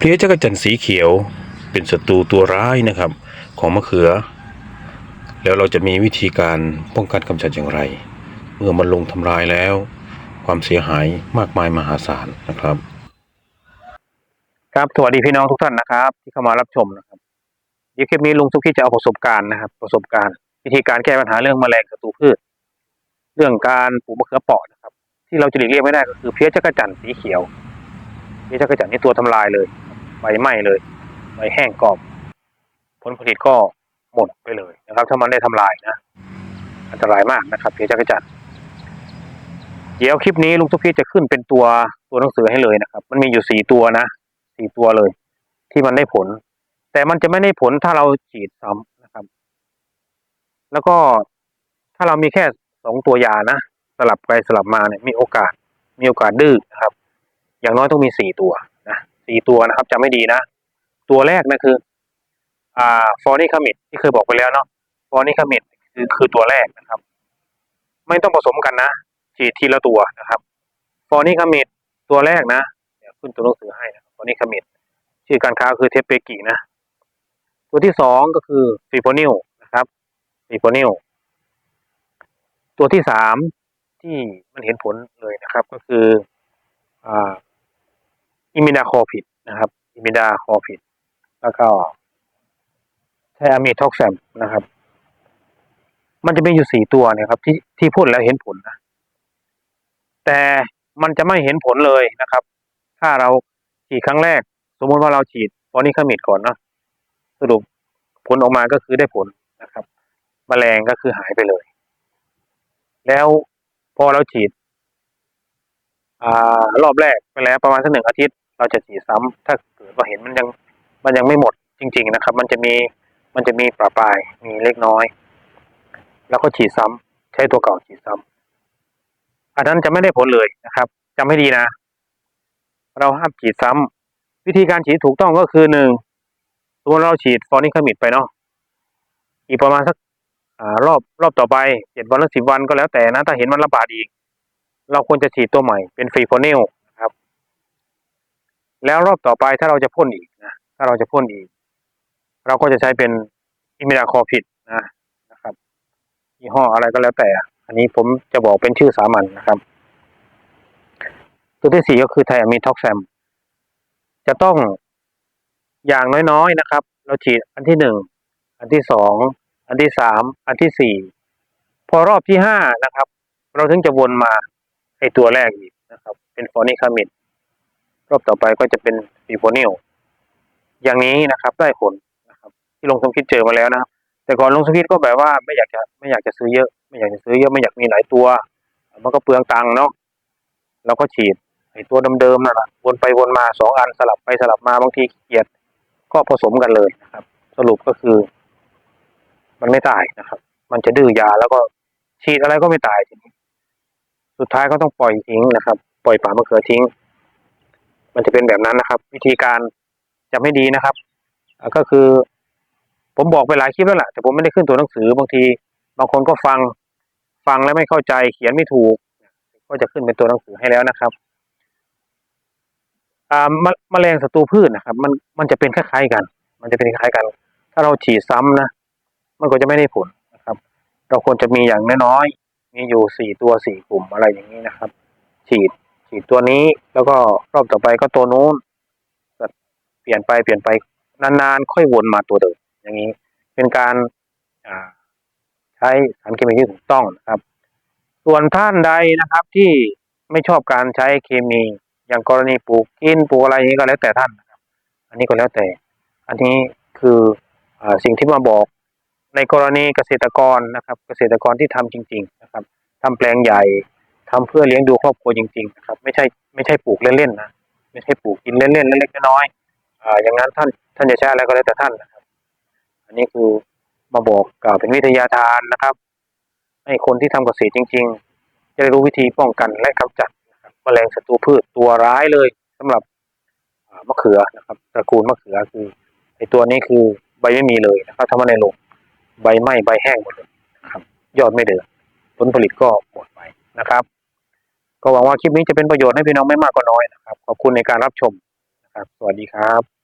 เพลี้ยจักรจันทร์สีเขียวเป็นศัตรูตัวร้ายนะครับ ของมะเขือ แล้วเราจะมีวิธีการป้องกันกำจัดอย่างไร เมื่อมันลงทำลายแล้ว ความเสียหายมากมายมหาศาลนะครับ ครับสวัสดีพี่น้องทุกท่านนะครับ ที่เข้ามารับชมนะครับเดี๋ยวคลิปนี้ลุงสุกี้จะเอาประสบการณ์นะครับ ประสบการณ์ วิธีการแก้ปัญหาเรื่องแมลงศัตรูพืช เรื่องการปลูกมะเขือเปาะนะครับ ที่เราจะหลีกเลี่ยงไม่ได้ก็คือเพี้ยจักรจันทร์สีเขียวเพี้ยจักรจันทร์นี่ตัวทำลายเลย ใบไหม้เลยใบแห้งกรอบ ผลผลิตก็หมดไปเลยนะครับ ถ้ามันได้ทำลายนะ อันตรายมากนะครับเพียจักรจันทร์เดี๋ยวคลิปนี้ลุงสุกี้จะขึ้นเป็นตัวตัวหนังสือให้เลยนะครับ มันมีอยู่สี่ตัวนะสี่ตัวเลย ที่มันได้ผล แต่มันจะไม่ได้ผลถ้าเราฉีดซ้ำนะครับ แล้วก็ถ้าเรามีแค่สองตัวยานะสลับไปสลับมาเนี่ยมีโอกาสมีโอกาสดื้อนะครับ อย่างน้อยต้องมีสี่ตัว สี่ตัวนะครับจำไม่ดีนะ ตัวแรกนะคือ อ่าฟอร์นิคามิดที่เคยบอกไปแล้วเนาะฟอร์นิคามิดคือคือตัวแรกนะครับ ไม่ต้องผสมกันนะฉีดทีละตัวนะครับฟอร์นิคามิดตัวแรกนะเดี๋ยวขึ้นตัวหนังสือให้นะครับตัวนี้ขมิดชื่อการค้าคือเทปเปกินะ ตัวที่สองก็คือฟีโพนิลนะครับฟีโพนิลตัวที่สามที่มันเห็นผลเลยนะครับ ก็คืออ่า อิมิดาคอผิดนะครับอิมิดาคอผิด แล้วก็ไทอะมีท็อกแซมนะครับ มันจะมีอยู่สี่ตัวเนี่ยครับ ที่ที่พ่นแล้วเห็นผลนะแต่มันจะไม่เห็นผลเลยนะครับ ถ้าเราฉีดครั้งแรก สมมติว่าเราฉีดฟอนิคามิดก่อนเนาะสรุปผลออกมาก็คือได้ผลนะครับแมลงก็คือหายไปเลย แล้วพอเราฉีด อ่ารอบแรกไปแล้วประมาณสักหนึ่งอาทิตย์ เราจะฉีดซ้ำถ้าเกิดว่าเห็นมันยังมันยังไม่หมดจริง ๆนะครับ มันจะมีมันจะมีปราปรายมีเล็กน้อย แล้วก็ฉีดซ้ำใช้ตัวเก่าฉีดซ้ำอันนั้นจะไม่ได้ผลเลยนะครับจำให้ดีนะ เราห้ามฉีดซ้ำวิธีการฉีดถูกต้องก็คือหนึ่งสมมติเราฉีดฟอนิคามิดไปเนาะอีกประมาณสักอรอบรอบต่อไปเจ็ดวันหรือสิบวันก็แล้วแต่นะ ถ้าเห็นมันระบาดอีก เราควรจะฉีดตัวใหม่เป็นฟรีโฟนิลนะครับ แล้วรอบต่อไปถ้าเราจะพ่นอีกนะถ้าเราจะพ่นอีก เราก็จะใช้เป็นอิมิดาคอพิดนะนะครับยี่ห้ออะไรก็แล้วแต่ อันนี้ผมจะบอกเป็นชื่อสามัญนะครับ ตัวที่สี่ก็คือไทอะมีท็อกแซมจะต้องอย่างน้อยๆนะครับ เราฉีดอันที่หนึ่งอันที่สองอันที่สามอันที่สี่พอรอบที่ห้านะครับ เราถึงจะวนมา ไอตัวแรกอีกนะครับ เป็นฟอนิคามิดรอบต่อไปก็จะเป็นฟีโฟนิลอย่างนี้นะครับได้ผลนะครับ ที่ลงสมคิดเจอมาแล้วนะครับ แต่ก่อนลงสมคิดก็แบบว่าไม่อยากจะไม่อยากจะซื้อเยอะ ไม่อยากจะซื้อเยอะไม่อยากมีหลายตัว มันก็เปลืองตังค์เนาะเราก็ฉีดไอ้ตัวเดิมๆนั่นแหละวนไปวนมาสองอันสลับไปสลับมาบางทีเกียจก็ผสมกันเลยนะครับ สรุปก็คือ มันไม่ตายนะครับ มันจะดื้อยาแล้วก็ฉีดอะไรก็ไม่ตายทีนี้ สุดท้ายก็ต้องปล่อยทิ้งนะครับ ปล่อยป่ามะเขือทิ้ง มันจะเป็นแบบนั้นนะครับ วิธีการจะไม่ดีนะครับก็คือ ผมบอกไปหลายคลิปแล้วแหละแต่ผมไม่ได้ขึ้นตัวหนังสือบางที บางคนก็ฟังฟังแล้วไม่เข้าใจเขียนไม่ถูก ก็จะขึ้นเป็นตัวหนังสือให้แล้วนะครับอ่าแมลงศัตรูพืชนะครับ มันมันจะเป็นคล้ายๆกัน มันจะเป็นคล้ายๆกัน ถ้าเราฉีดซ้ำนะมันก็จะไม่ได้ผลนะครับ เราควรจะมีอย่างน้อยๆ มีอยู่สี่ตัวสี่กลุ่มอะไรอย่างนี้นะครับ ฉีดฉีดตัวนี้แล้วก็รอบต่อไปก็ตัวนู้นเปลี่ยนไปเปลี่ยนไปนานๆค่อยวนมาตัวเดิมอย่างนี้ เป็นการใช้สารเคมีที่ถูกต้องนะครับ ส่วนท่านใดนะครับที่ไม่ชอบการใช้เคมี อย่างกรณีปลูกกินปลูกอะไรอย่างนี้ก็แล้วแต่ท่านนะครับ อันนี้ก็แล้วแต่ อันนี้คืออสิ่งที่มาบอก ในกรณีเกษตรกรนะครับ เกษตรกรที่ทำจริง ๆ นะครับทำแปลงใหญ่ทำเพื่อเลี้ยงดูครอบครัวจริงๆนะครับ ไม่ใช่ไม่ใช่ปลูกเล่นๆนะไม่ใช่ปลูกกินเล่นๆเล็กๆน้อยๆอ่าอย่างนั้นท่านท่านจะใช้อะไรก็แล้วแต่ท่านนะครับ อันนี้คือมาบอกกล่าวเป็นวิทยาทานนะครับ ให้คนที่ทำเกษตรจริง ๆ จะได้รู้วิธีป้องกันและกำจัดแมลงศัตรูพืชตัวร้ายเลยสำหรับมะเขือนะครับตระกูลมะเขือคือไอตัวนี้คือใบไม่มีเลยนะครับถ้ามันในลง ใบไหม้ใบแห้งหมดเลยครับ ยอดไม่เดือดผลผลิตก็หมดไปนะครับ ก็หวังว่าคลิปนี้จะเป็นประโยชน์ให้พี่น้องไม่มากก็น้อยนะครับ ขอบคุณในการรับชมนะครับ สวัสดีครับ